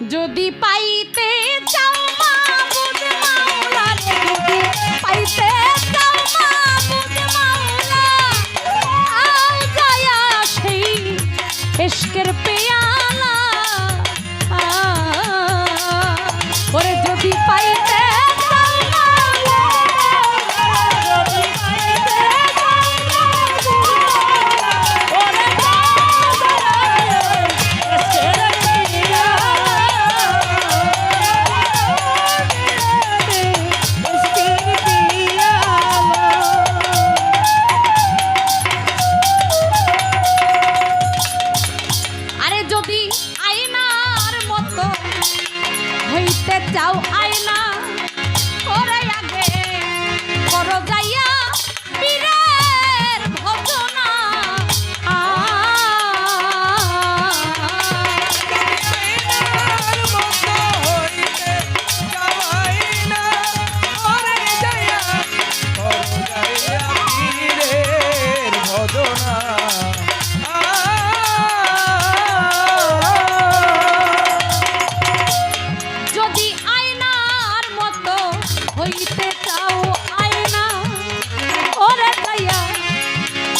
যদি পাইতে চাও মা মাবুদ মাওলানা যদি পাইতে চাও মা বুঝ মাওলানা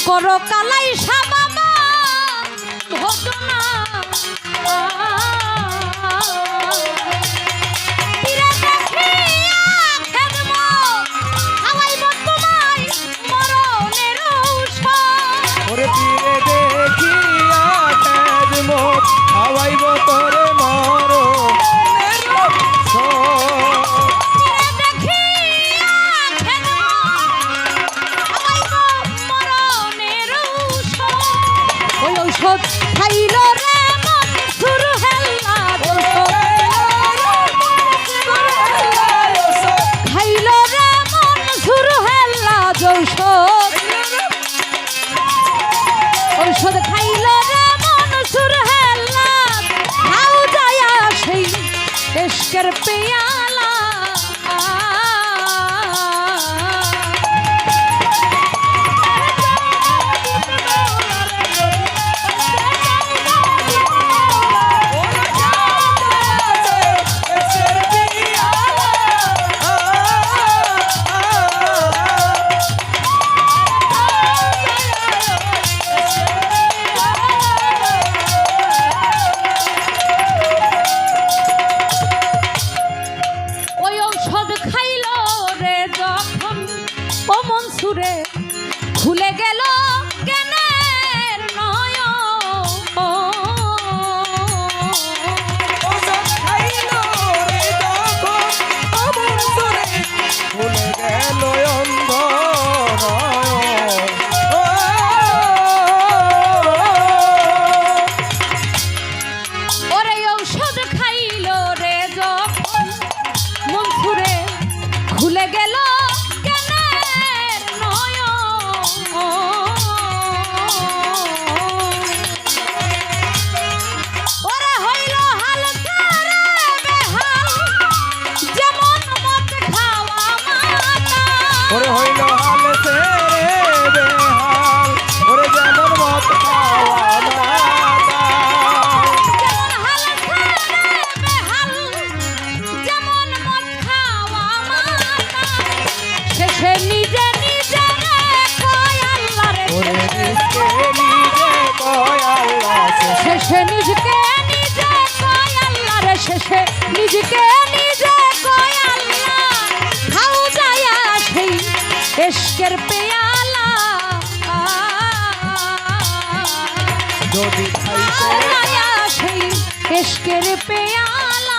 করো কালাই সাবা ভজনা ঔষধ খাইল রে মন, শুরু হেল্লা খাইল রে মন, শুরু হেল্লা ঔষধ ঔষধ খাইল রে মন, শুরু হেল্লা খাও যায় সেই এসকের খুলে গেল শেষে নিজকে নিজে কয় আল্লাহ রে শেষে নিজকে নিজে কয় আল্লাহ। খাও যায় সেই এসকের পেয়ালা। যদি খাই সেই এসকের পেয়ালা।